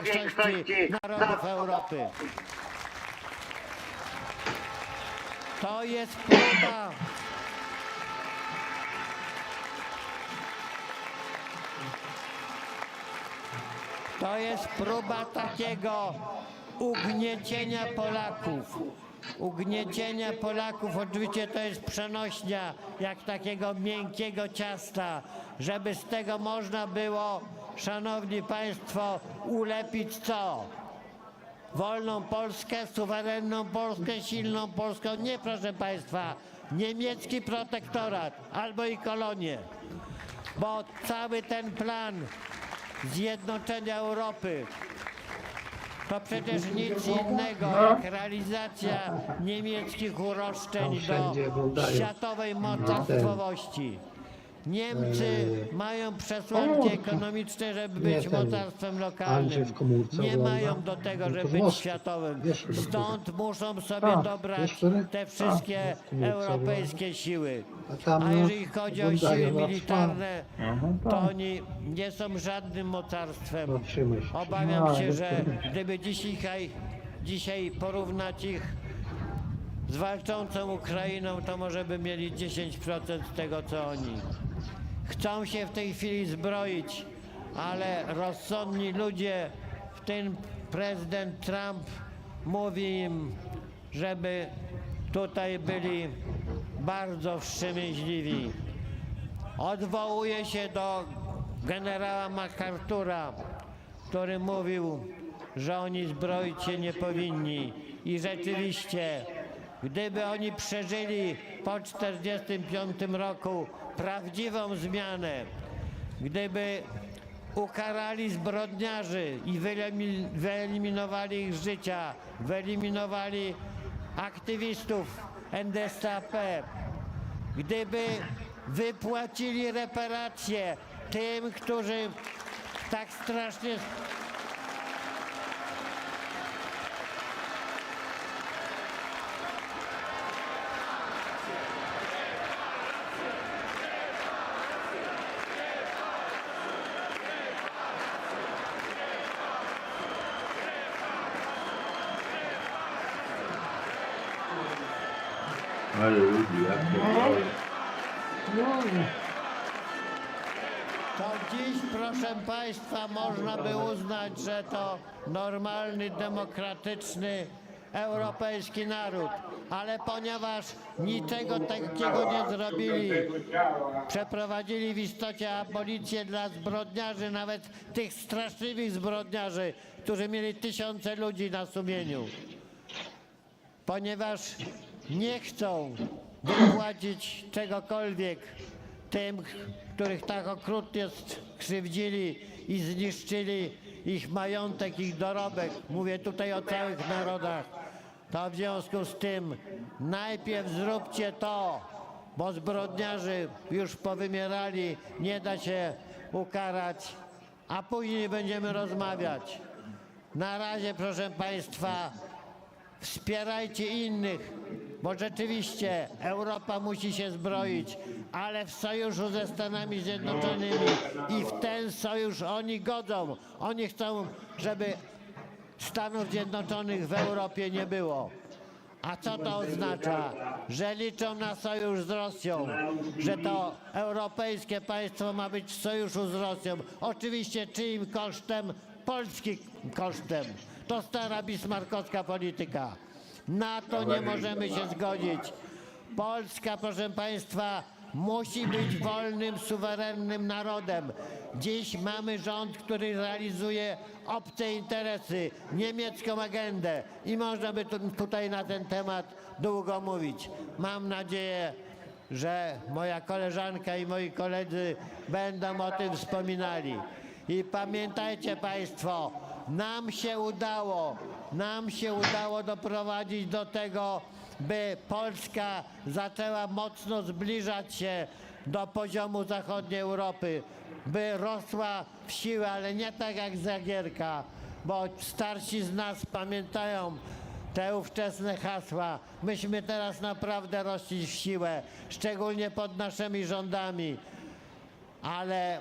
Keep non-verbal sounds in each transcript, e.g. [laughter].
większości narodów Europy. To jest próba To jest próba takiego ugniecienia Polaków. Ugniecienia Polaków, oczywiście to jest przenośnia jak takiego miękkiego ciasta, żeby z tego można było, szanowni państwo, ulepić co? Wolną Polskę, suwerenną Polskę, silną Polskę. Nie, proszę państwa, niemiecki protektorat albo i kolonie. Bo cały ten plan zjednoczenia Europy to przecież nic innego jak realizacja niemieckich uroszczeń do światowej mocarstwowości. Niemcy mają przesłanki ekonomiczne, żeby być mocarstwem lokalnym. Nie mają do tego, żeby być światowym. Stąd muszą sobie A, dobrać te A, wszystkie europejskie siły. A no, jeżeli chodzi o siły militarne, Aha, to tak. oni nie są żadnym mocarstwem. No. Obawiam No, się, że gdyby dzisiaj, dzisiaj porównać ich z walczącą Ukrainą, to może by mieli 10% tego, co oni. Chcą się w tej chwili zbroić, ale rozsądni ludzie, w tym prezydent Trump, mówi im, żeby tutaj byli bardzo wstrzemięźliwi. Odwołuje się do generała MacArthur'a, który mówił, że oni zbroić się nie powinni. I rzeczywiście, gdyby oni przeżyli po 1945 roku prawdziwą zmianę, gdyby ukarali zbrodniarzy i wyelimi- wyeliminowali ich życia, wyeliminowali aktywistów NSDAP, gdyby wypłacili reparacje tym, którzy tak strasznie Ale jak to No, To dziś, proszę Państwa, można by uznać, że to normalny, demokratyczny, europejski naród. Ale ponieważ niczego takiego nie zrobili, przeprowadzili w istocie abolicję dla zbrodniarzy, nawet tych straszliwych zbrodniarzy, którzy mieli tysiące ludzi na sumieniu. Ponieważ nie chcą wypłacić czegokolwiek tym, których tak okrutnie skrzywdzili i zniszczyli ich majątek, ich dorobek. Mówię tutaj o całych narodach. To w związku z tym najpierw zróbcie to, bo zbrodniarzy już powymierali, nie da się ukarać, a później będziemy rozmawiać. Na razie, proszę Państwa, Wspierajcie innych, bo rzeczywiście Europa musi się zbroić, ale w sojuszu ze Stanami Zjednoczonymi i w ten sojusz oni godzą. Oni chcą, żeby Stanów Zjednoczonych w Europie nie było. A co to oznacza? Że liczą na sojusz z Rosją, że to europejskie państwo ma być w sojuszu z Rosją. Oczywiście czyim kosztem? Polskim kosztem. To stara bismarckowska polityka. Na to nie możemy się zgodzić. Polska, proszę Państwa, musi być wolnym, suwerennym narodem. Dziś mamy rząd, który realizuje obce interesy, niemiecką agendę i można by tu, tutaj na ten temat długo mówić. Mam nadzieję, że moja koleżanka i moi koledzy będą o tym wspominali. I pamiętajcie Państwo, nam się udało, nam się udało doprowadzić do tego, by Polska zaczęła mocno zbliżać się do poziomu zachodniej Europy, by rosła w siłę, ale nie tak jak Zagierka, bo starsi z nas pamiętają te ówczesne hasła. Myśmy teraz naprawdę rośli w siłę, szczególnie pod naszymi rządami, ale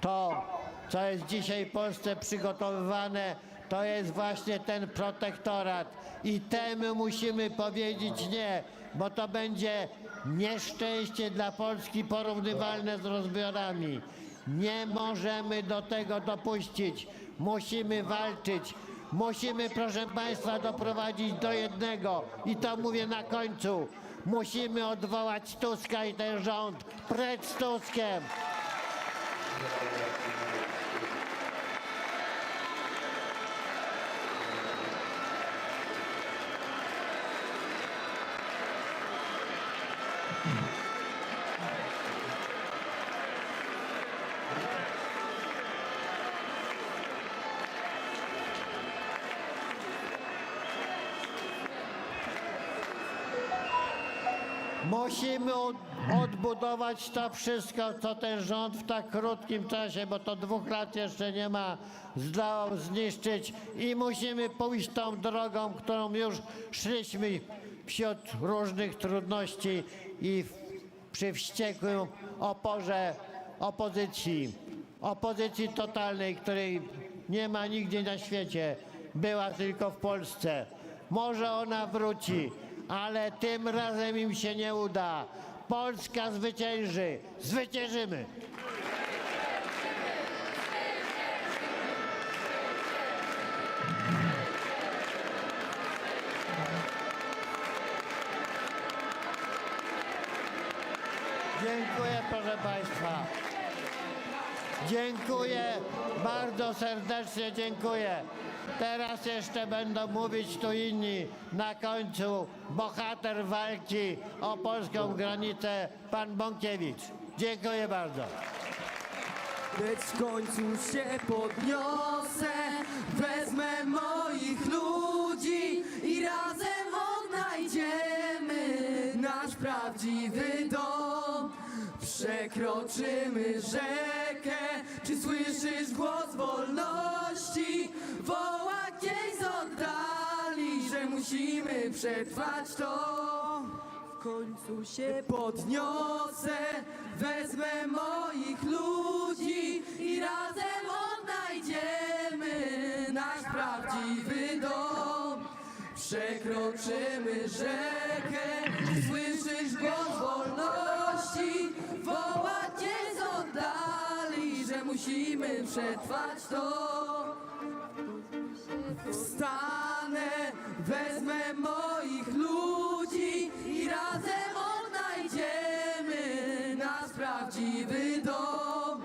to co jest dzisiaj Polsce przygotowywane, to jest właśnie ten protektorat. I temu musimy powiedzieć nie, bo to będzie nieszczęście dla Polski porównywalne z rozbiorami. Nie możemy do tego dopuścić. Musimy walczyć. Musimy, proszę Państwa, doprowadzić do jednego. I to mówię na końcu. Musimy odwołać Tuska i ten rząd. Precz z Tuskiem! Musimy od- odbudować to wszystko, co ten rząd w tak krótkim czasie, bo to dwóch lat jeszcze nie ma, zdołał zniszczyć i musimy pójść tą drogą, którą już szliśmy wśród różnych trudności i przy wściekłym oporze opozycji. Opozycji totalnej, której nie ma nigdzie na świecie, była tylko w Polsce. Może ona wróci, ale tym razem im się nie uda. Polska zwycięży. Zwyciężymy. Dziękuję, proszę Państwa. Dziękuję, bardzo serdecznie dziękuję. Teraz jeszcze będą mówić tu inni. Na końcu bohater walki o polską granicę, pan Bąkiewicz. Dziękuję bardzo. Lecz w końcu się podniosę, wezmę moich ludzi i razem odnajdziemy nasz prawdziwy dom. Przekroczymy rzekę, czy słyszysz głos wolności? Woła gdzieś z oddali, że musimy przetrwać to. W końcu się podniosę, wezmę moich ludzi i razem odnajdziemy nasz prawdziwy dom. Przekroczymy rzekę, słyszysz głos wolności, woła musimy przetrwać to. Wstanę, wezmę moich ludzi i razem odnajdziemy nasz prawdziwy dom.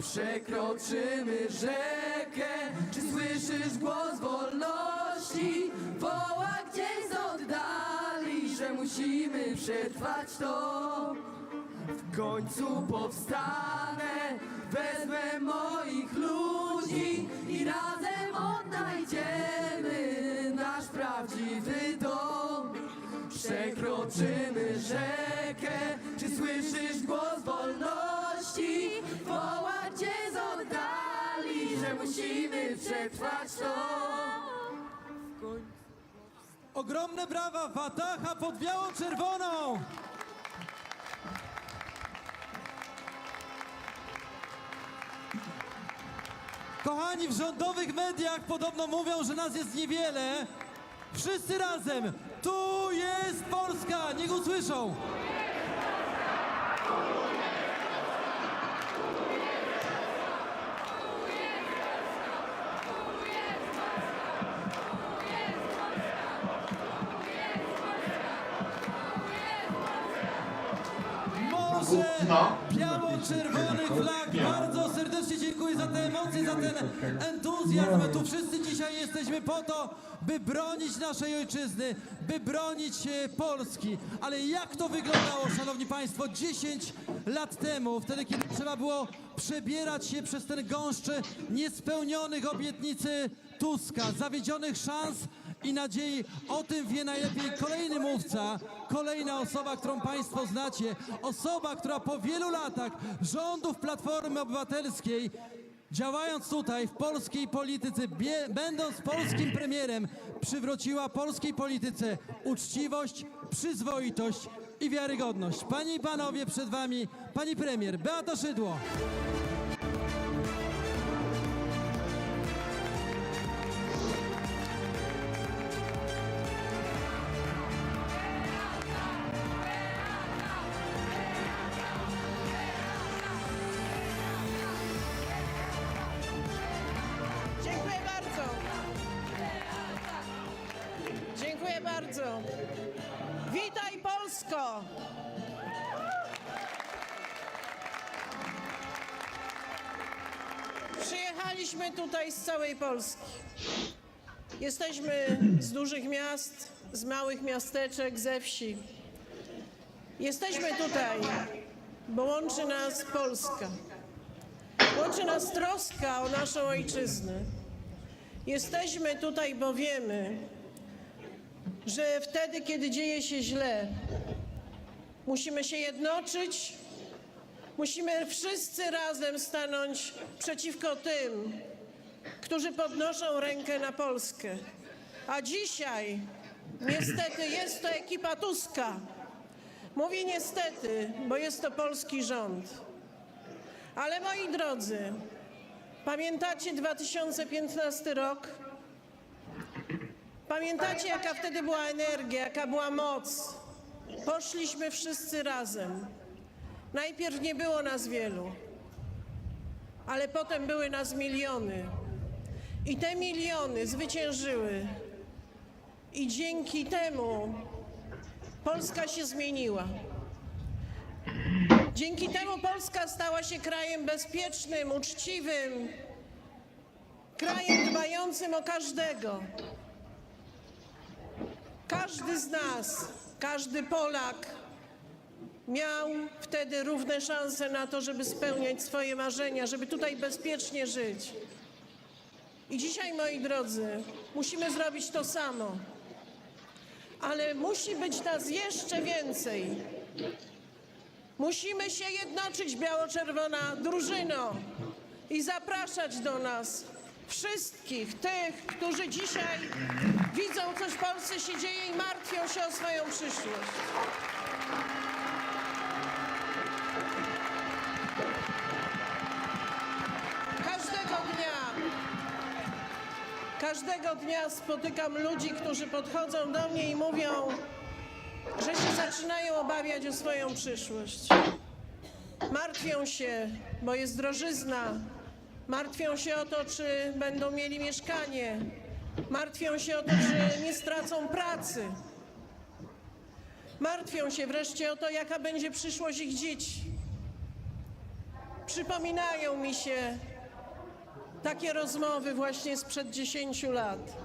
Przekroczymy rzekę, czy słyszysz głos wolności? Woła gdzieś z oddali, że musimy przetrwać to. W końcu powstanę, wezmę moich ludzi i razem odnajdziemy nasz prawdziwy dom. Przekroczymy rzekę, czy słyszysz głos wolności? Woła cię z oddali, że musimy przetrwać to. Ogromne brawa Wataha pod białą Kochani, w rządowych mediach podobno mówią, że nas jest niewiele. Wszyscy razem! Tu jest Polska! Niech usłyszą! Entuzjazm. Tu wszyscy dzisiaj jesteśmy po to, by bronić naszej ojczyzny, by bronić e, Polski. Ale jak to wyglądało, szanowni państwo, 10 lat temu, wtedy kiedy trzeba było przebierać się przez ten gąszcz niespełnionych obietnicy Tuska, zawiedzionych szans i nadziei. O tym wie najlepiej kolejny mówca, kolejna osoba, którą Państwo znacie. Osoba, która po wielu latach rządów Platformy Obywatelskiej, działając tutaj w polskiej polityce, będąc polskim premierem, przywróciła polskiej polityce uczciwość, przyzwoitość i wiarygodność. Panie i Panowie, przed Wami Pani Premier Beata Szydło. Polsko! Przyjechaliśmy tutaj z całej Polski. Jesteśmy z dużych miast, z małych miasteczek, ze wsi. Jesteśmy tutaj, bo łączy nas Polska. Łączy nas troska o naszą ojczyznę. Jesteśmy tutaj, bo wiemy, że wtedy, kiedy dzieje się źle, musimy się jednoczyć, musimy wszyscy razem stanąć przeciwko tym, którzy podnoszą rękę na Polskę. A dzisiaj, niestety, jest to ekipa Tuska. Mówię niestety, bo jest to polski rząd. Ale moi drodzy, pamiętacie 2015 rok? Pamiętacie, jaka wtedy była energia, jaka była moc? Poszliśmy wszyscy razem. Najpierw nie było nas wielu, ale potem były nas miliony. I te miliony zwyciężyły. I dzięki temu Polska się zmieniła. Dzięki temu Polska stała się krajem bezpiecznym, uczciwym, krajem dbającym o każdego. Każdy z nas, każdy Polak miał wtedy równe szanse na to, żeby spełniać swoje marzenia, żeby tutaj bezpiecznie żyć. I dzisiaj, moi drodzy, musimy zrobić to samo. Ale musi być nas jeszcze więcej. Musimy się jednoczyć, biało-czerwona drużyno, i zapraszać do nas wszystkich tych, którzy dzisiaj widzą, coś w Polsce się dzieje i martwią się o swoją przyszłość. Każdego dnia, każdego dnia spotykam ludzi, którzy podchodzą do mnie i mówią, że się zaczynają obawiać o swoją przyszłość. Martwią się, bo jest drożyzna. Martwią się o to, czy będą mieli mieszkanie. Martwią się o to, czy nie stracą pracy. Martwią się wreszcie o to, jaka będzie przyszłość ich dzieci. Przypominają mi się takie rozmowy właśnie sprzed 10 lat.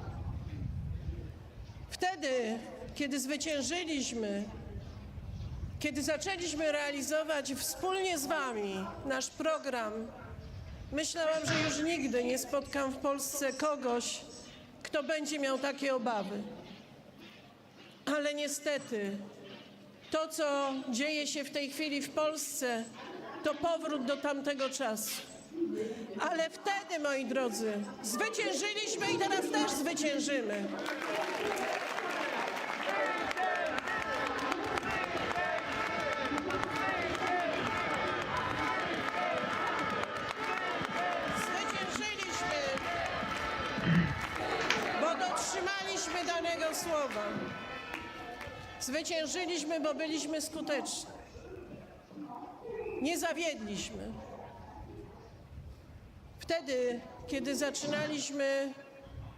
Wtedy, kiedy zwyciężyliśmy, kiedy zaczęliśmy realizować wspólnie z Wami nasz program, myślałam, że już nigdy nie spotkam w Polsce kogoś, kto będzie miał takie obawy. Ale niestety, to, co dzieje się w tej chwili w Polsce, to powrót do tamtego czasu. Ale wtedy, moi drodzy, zwyciężyliśmy i teraz też zwyciężymy. Zwyciężyliśmy, bo dotrzymaliśmy Zwyciężyliśmy, bo byliśmy skuteczni. Nie zawiedliśmy. Wtedy, kiedy zaczynaliśmy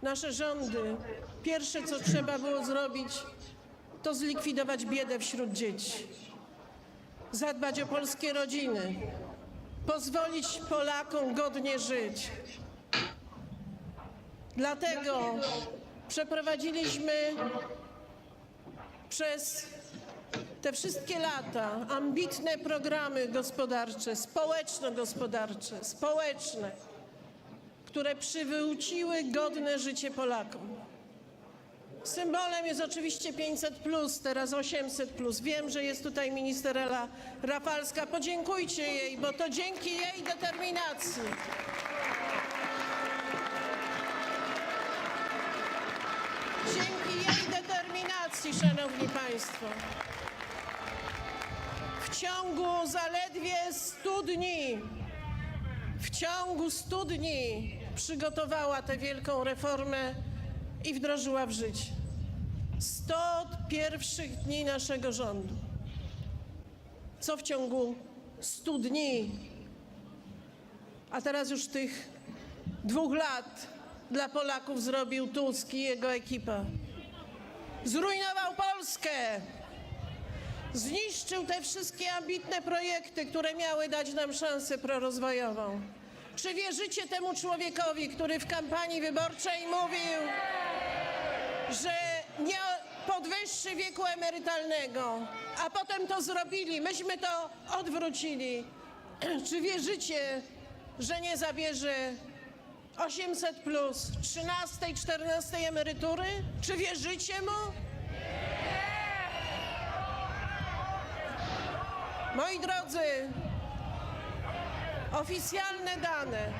nasze rządy, pierwsze co trzeba było zrobić, to zlikwidować biedę wśród dzieci, zadbać o polskie rodziny, pozwolić Polakom godnie żyć. Dlatego przeprowadziliśmy przez te wszystkie lata ambitne programy gospodarcze, społeczno-gospodarcze, społeczne, które przywróciły godne życie Polakom. Symbolem jest oczywiście 500, teraz 800. Wiem, że jest tutaj minister Ela Rafalska. Podziękujcie jej, bo to dzięki jej determinacji. Dzięki jej determinacji, szanowni państwo. W ciągu zaledwie 100 dni, w ciągu 100 dni przygotowała tę wielką reformę i wdrożyła w życie. 100 pierwszych dni naszego rządu. Co w ciągu 100 dni, a teraz już tych dwóch lat dla Polaków zrobił Tusk i jego ekipa. Zrujnował Polskę. Zniszczył te wszystkie ambitne projekty, które miały dać nam szansę prorozwojową. Czy wierzycie temu człowiekowi, który w kampanii wyborczej mówił, że nie podwyższy wieku emerytalnego, a potem to zrobili, myśmy to odwrócili? Czy wierzycie, że nie zabierze 800 plus 13 i 14 emerytury? Czy wierzycie mu? Moi drodzy, oficjalne dane,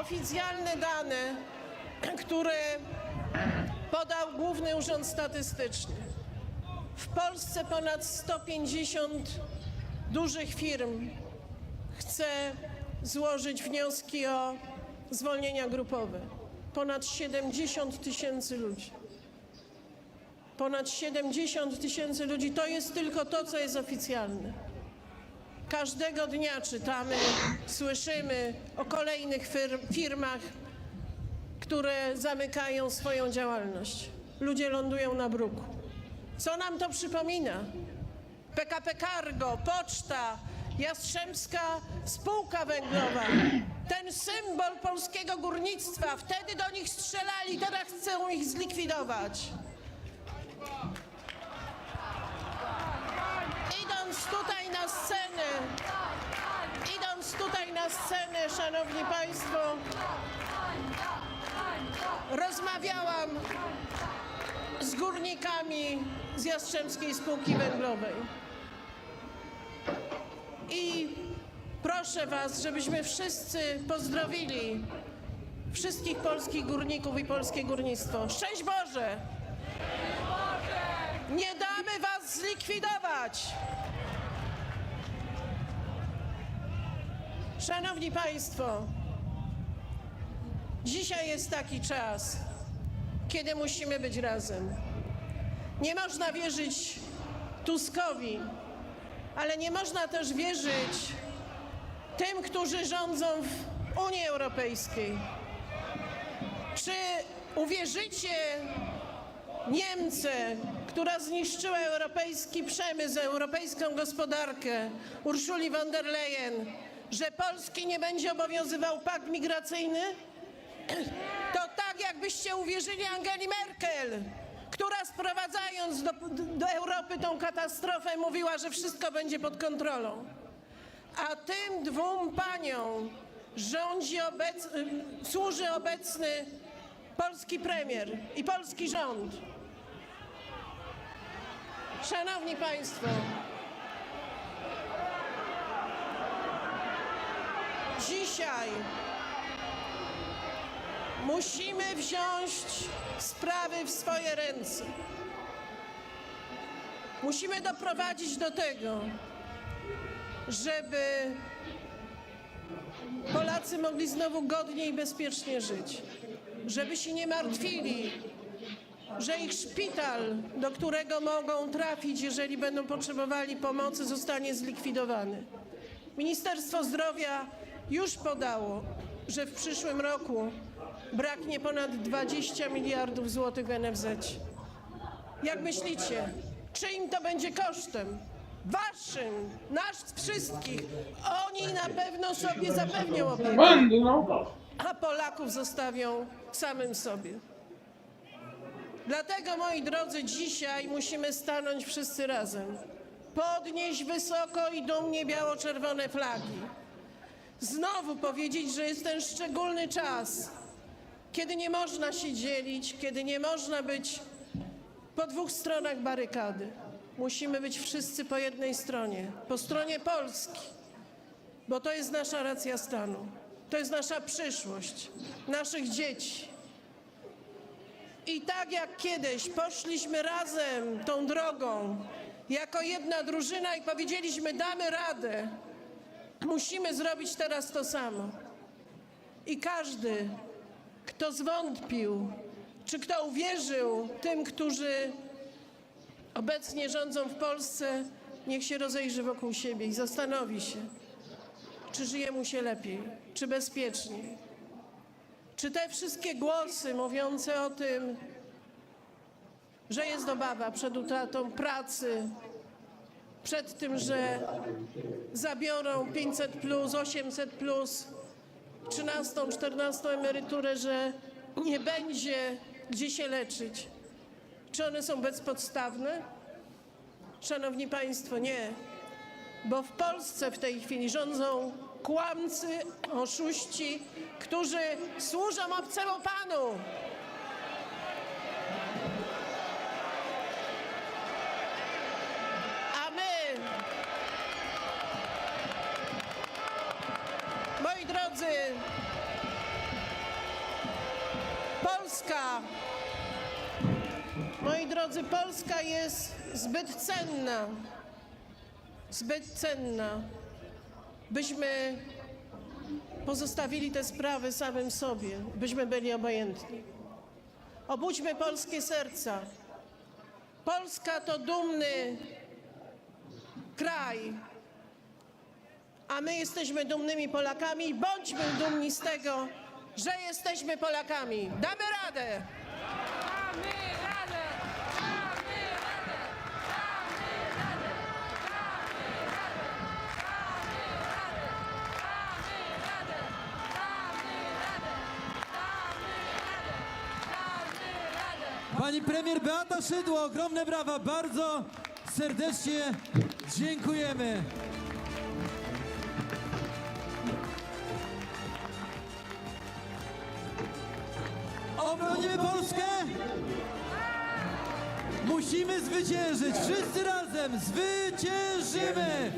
oficjalne dane, które podał Główny Urząd Statystyczny. W Polsce ponad 150 dużych firm chce złożyć wnioski o zwolnienia grupowe. Ponad 70 tysięcy ludzi. Ponad 70 tysięcy ludzi to jest tylko to, co jest oficjalne. Każdego dnia czytamy, słyszymy o kolejnych fir- firmach, które zamykają swoją działalność. Ludzie lądują na bruku. Co nam to przypomina? PKP Cargo, Poczta, Jastrzębska Spółka Węglowa. Ten symbol polskiego górnictwa. Wtedy do nich strzelali, teraz chcą ich zlikwidować. Idąc tutaj na scenę, idąc tutaj na scenę, szanowni państwo, rozmawiałam z górnikami z Jastrzębskiej Spółki Węglowej. I proszę Was, żebyśmy wszyscy pozdrowili wszystkich polskich górników i polskie górnictwo. Szczęść Boże! Nie damy Was zlikwidować! Szanowni Państwo, dzisiaj jest taki czas, kiedy musimy być razem. Nie można wierzyć Tuskowi, ale nie można też wierzyć tym, którzy rządzą w Unii Europejskiej. Czy uwierzycie Niemce, która zniszczyła europejski przemysł, europejską gospodarkę, Urszuli von der Leyen, że Polski nie będzie obowiązywał pakt migracyjny? [clears throat] To tak, jakbyście uwierzyli Angeli Merkel, która sprowadzając do, do Europy tą katastrofę mówiła, że wszystko będzie pod kontrolą. A tym dwóm paniom rządzi obec, służy obecny polski premier i polski rząd. Szanowni Państwo, dzisiaj musimy wziąć sprawy w swoje ręce. Musimy doprowadzić do tego, żeby Polacy mogli znowu godnie i bezpiecznie żyć. Żeby się nie martwili, że ich szpital, do którego mogą trafić, jeżeli będą potrzebowali pomocy, zostanie zlikwidowany. Ministerstwo Zdrowia już podało, że w przyszłym roku braknie ponad 20 miliardów złotych w NFZ. Jak myślicie, czyim to będzie kosztem? Waszym, nas wszystkich. Oni na pewno sobie zapewnią opiekę, no. a Polaków zostawią samym sobie. Dlatego, moi drodzy, dzisiaj musimy stanąć wszyscy razem. Podnieść wysoko i dumnie biało-czerwone flagi. Znowu powiedzieć, że jest ten szczególny czas, kiedy nie można się dzielić, kiedy nie można być po dwóch stronach barykady. Musimy być wszyscy po jednej stronie, po stronie Polski, bo to jest nasza racja stanu, to jest nasza przyszłość, naszych dzieci. I tak jak kiedyś poszliśmy razem tą drogą, jako jedna drużyna i powiedzieliśmy, damy radę, musimy zrobić teraz to samo. I każdy, kto zwątpił, czy kto uwierzył tym, którzy obecnie rządzą w Polsce, niech się rozejrzy wokół siebie i zastanowi się, czy żyje mu się lepiej, czy bezpieczniej. Czy te wszystkie głosy mówiące o tym, że jest obawa przed utratą pracy, przed tym, że zabiorą 500, plus, 800, plus, 13, 14 emeryturę, że nie będzie gdzie się leczyć. Czy one są bezpodstawne? Szanowni Państwo, nie. Bo w Polsce w tej chwili rządzą kłamcy, oszuści, którzy służą obcemu panu. Polska, moi drodzy, Polska jest zbyt cenna, zbyt cenna, byśmy pozostawili te sprawy samym sobie, byśmy byli obojętni. Obudźmy polskie serca. Polska to dumny kraj, a my jesteśmy dumnymi Polakami. Bądźmy dumni z tego, że jesteśmy Polakami. Damy radę! Damy radę! Damy radę! Damy radę! Damy radę! Damy radę! Damy radę! Damy radę! Damy radę! Pani premier Beata Szydło, ogromne brawa, bardzo serdecznie dziękujemy. Obronimy Polskę! Musimy zwyciężyć, wszyscy razem zwyciężymy!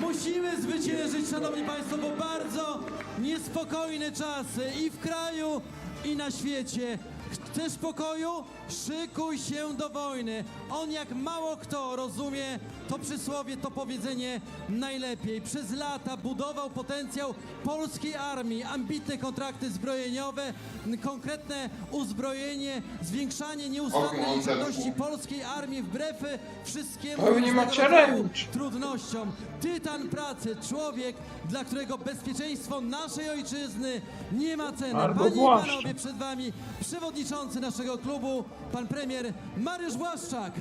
Musimy zwyciężyć, szanowni państwo, bo bardzo niespokojne czasy i w kraju, i na świecie. Chcesz pokoju? Szykuj się do wojny. On jak mało kto rozumie to przysłowie, to powiedzenie najlepiej. Przez lata budował potencjał polskiej armii, ambitne kontrakty zbrojeniowe, konkretne uzbrojenie, zwiększanie nieustannej liczebności polskiej armii wbrew wszystkiemu trudnościom. Tytan pracy, człowiek, dla którego bezpieczeństwo naszej ojczyzny nie ma ceny. Panie i panowie, przed wami przewodniczący naszego klubu, pan premier Mariusz Błaszczak.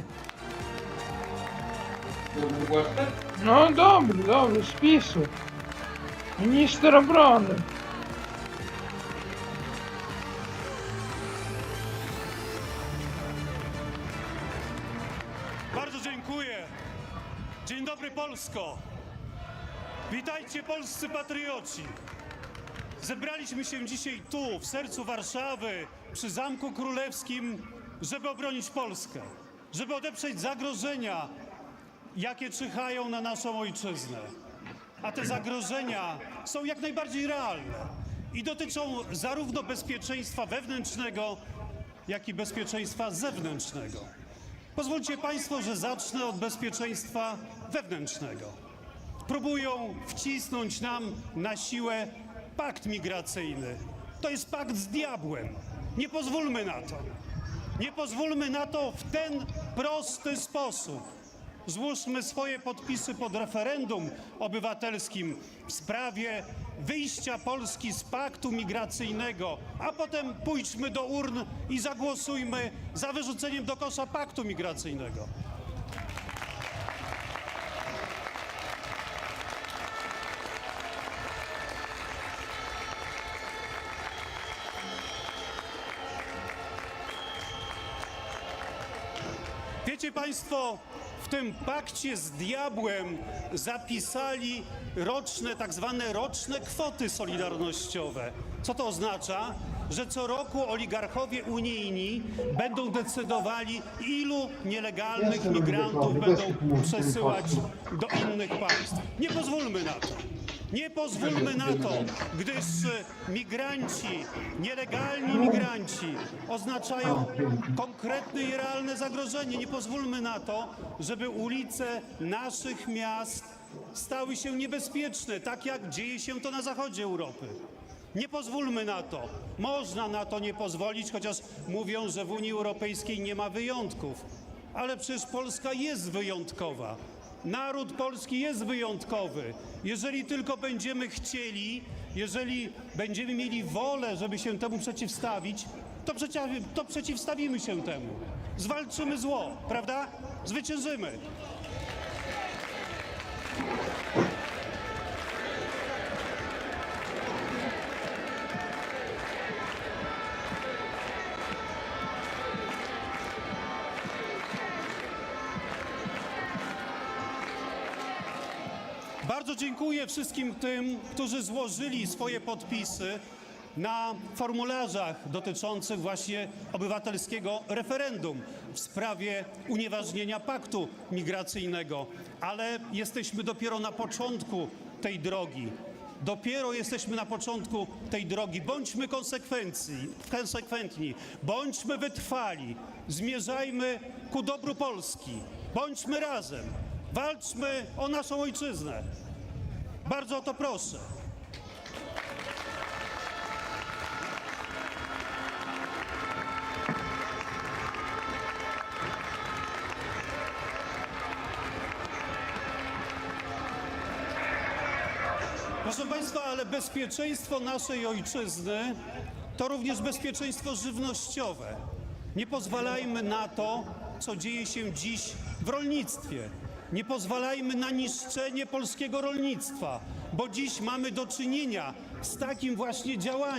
No dobry, dobry, z PiSu. Minister obrony. Bardzo dziękuję. Dzień dobry Polsko. Witajcie polscy patrioci. Zebraliśmy się dzisiaj tu, w sercu Warszawy, przy Zamku Królewskim, żeby obronić Polskę, żeby odeprzeć zagrożenia, jakie czyhają na naszą ojczyznę. A te zagrożenia są jak najbardziej realne i dotyczą zarówno bezpieczeństwa wewnętrznego, jak i bezpieczeństwa zewnętrznego. Pozwólcie Państwo, że zacznę od bezpieczeństwa wewnętrznego. Próbują wcisnąć nam na siłę pakt migracyjny. To jest pakt z diabłem. Nie pozwólmy na to. Nie pozwólmy na to w ten prosty sposób. Złóżmy swoje podpisy pod referendum obywatelskim w sprawie wyjścia Polski z paktu migracyjnego, a potem pójdźmy do urn i zagłosujmy za wyrzuceniem do kosza paktu migracyjnego. Wiecie Państwo, w tym pakcie z diabłem zapisali roczne, tak zwane roczne kwoty solidarnościowe. Co to oznacza? Że co roku oligarchowie unijni będą decydowali, ilu nielegalnych migrantów będą przesyłać do innych państw. Nie pozwólmy na to. Nie pozwólmy na to, gdyż migranci, nielegalni migranci oznaczają konkretne i realne zagrożenie. Nie pozwólmy na to, żeby ulice naszych miast stały się niebezpieczne, tak jak dzieje się to na zachodzie Europy. Nie pozwólmy na to. Można na to nie pozwolić, chociaż mówią, że w Unii Europejskiej nie ma wyjątków. Ale przecież Polska jest wyjątkowa. Naród polski jest wyjątkowy. Jeżeli tylko będziemy chcieli, jeżeli będziemy mieli wolę, żeby się temu przeciwstawić, to, przeciw, to przeciwstawimy się temu. Zwalczymy zło, prawda? Zwyciężymy. Dziękuję wszystkim tym, którzy złożyli swoje podpisy na formularzach dotyczących właśnie obywatelskiego referendum w sprawie unieważnienia paktu migracyjnego. Ale jesteśmy dopiero na początku tej drogi. Dopiero jesteśmy na początku tej drogi. Bądźmy konsekwentni, bądźmy wytrwali, zmierzajmy ku dobru Polski. Bądźmy razem, walczmy o naszą ojczyznę. Bardzo o to proszę. Proszę Państwa, ale bezpieczeństwo naszej ojczyzny to również bezpieczeństwo żywnościowe. Nie pozwalajmy na to, co dzieje się dziś w rolnictwie. Nie pozwalajmy na niszczenie polskiego rolnictwa, bo dziś mamy do czynienia z takim właśnie działaniem.